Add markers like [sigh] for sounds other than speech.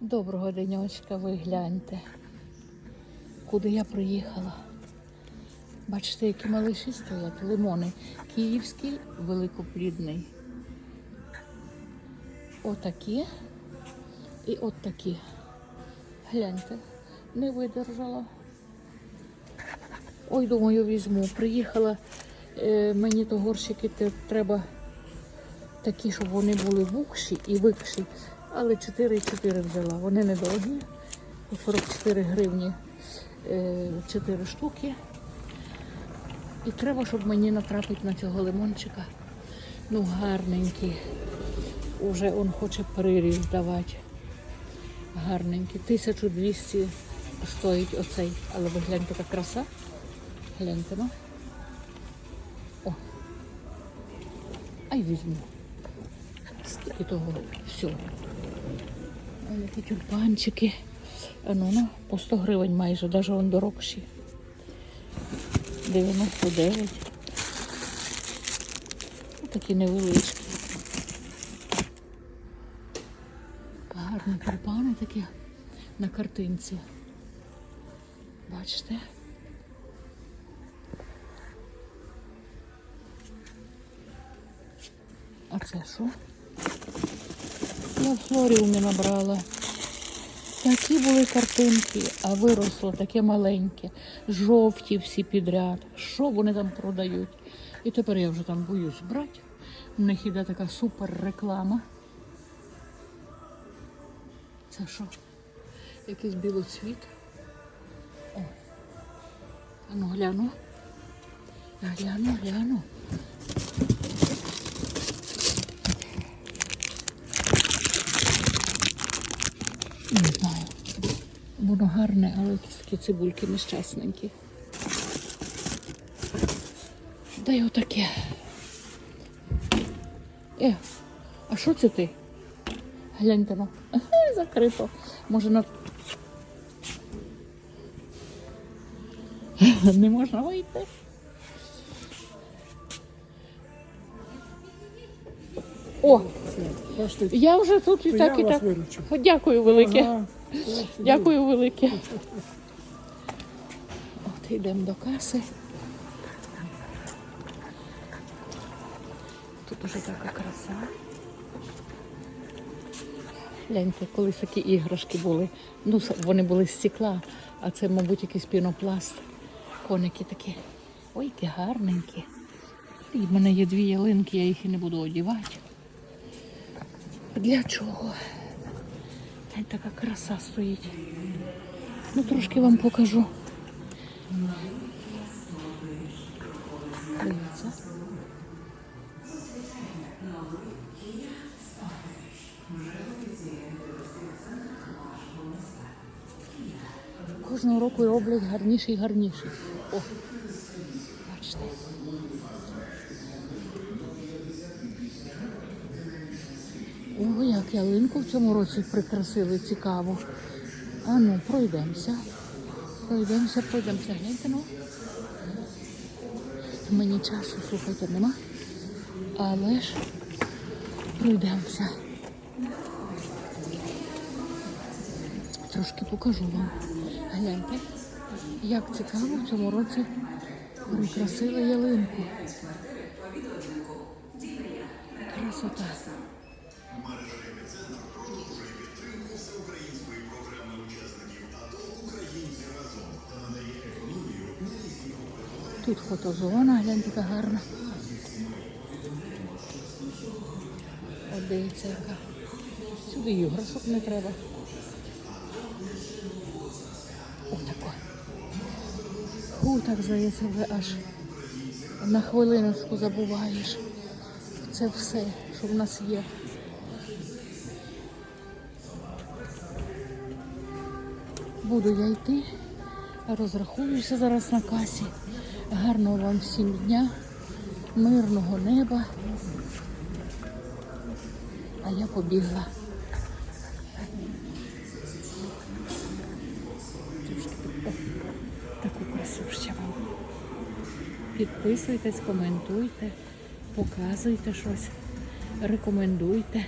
Доброго денечка, ви гляньте. Куди я приїхала? Бачите, які малиші стоять, лимони. Київський великоплідний. Отакі і от такі. Гляньте, не видержала. Ой, думаю, візьму. Приїхала, е, мені то горщики треба такі, щоб вони були вукші і викші. Але 4,4 взяла. Вони недорогі. По 44 гривні 4 штуки. І треба, щоб мені натрапити на цього лимончика. Ну, гарненький. Уже он хоче приріз давати. Гарненький. 1200 стоїть оцей. Але ви гляньте, яка краса. Гляньте, ну. О. Ай візьму. Скільки того всього. А які тюльпанчики. Ну, ну, по 100 гривень майже, навіть он дорогші. 99. Ось Такі невеличкі. Гарні тюльпани такі на картинці. Бачите? А це що? Я в флоріумі набрала. Такі були картинки, а виросло таке маленьке, жовті всі підряд. Що вони там продають? І тепер я вже там боюсь брати. У них іде така супер реклама. Це що? Якийсь білоцвіт. О. А ну гляну. Гляну, гляну. Не знаю. Воно гарне, але такі цибульки нещасненькі. Дай отаке. Е, а що це ти? Гляньте на. Закрито. Може на. [laughs] Не можна вийти. О, Бачите, я вже тут і то так, я і вас так. виручу. Дякую велике. Ага, Дякую велике. От йдемо до каси. Тут уже така краса. Гляньте, колись такі іграшки були. Ну, с- вони були з стекла, а це, мабуть, якийсь пінопласт. Коники такі. Ой, які гарненькі. І в мене є дві ялинки, я їх і не буду одягати. Для чого? Та й така краса стоїть. Ну, трошки вам покажу. Дивіться. Кожного року роблять гарніші і гарніші. О, бачите. Ого, як ялинку в цьому році прикрасили, цікаво. А ну, пройдемося. Пройдемося, пройдемося. Гляньте, ну. Мені часу, слухайте, нема. Але ж пройдемося. Трошки покажу вам. Гляньте, як цікаво в цьому році прикрасили ялинку. Красота. Тут фотозона, гляньте, яка гарна. От дивіться, яка. Сюди іграшок не треба. Отако. Фу, так здається, вже аж на хвилиночку забуваєш. Це все, що в нас є. Буду я йти, розрахуюся зараз на касі. Гарного вам всім дня, мирного неба. А я побігла. Трошки таку красу ще вам. Підписуйтесь, коментуйте, показуйте щось, рекомендуйте.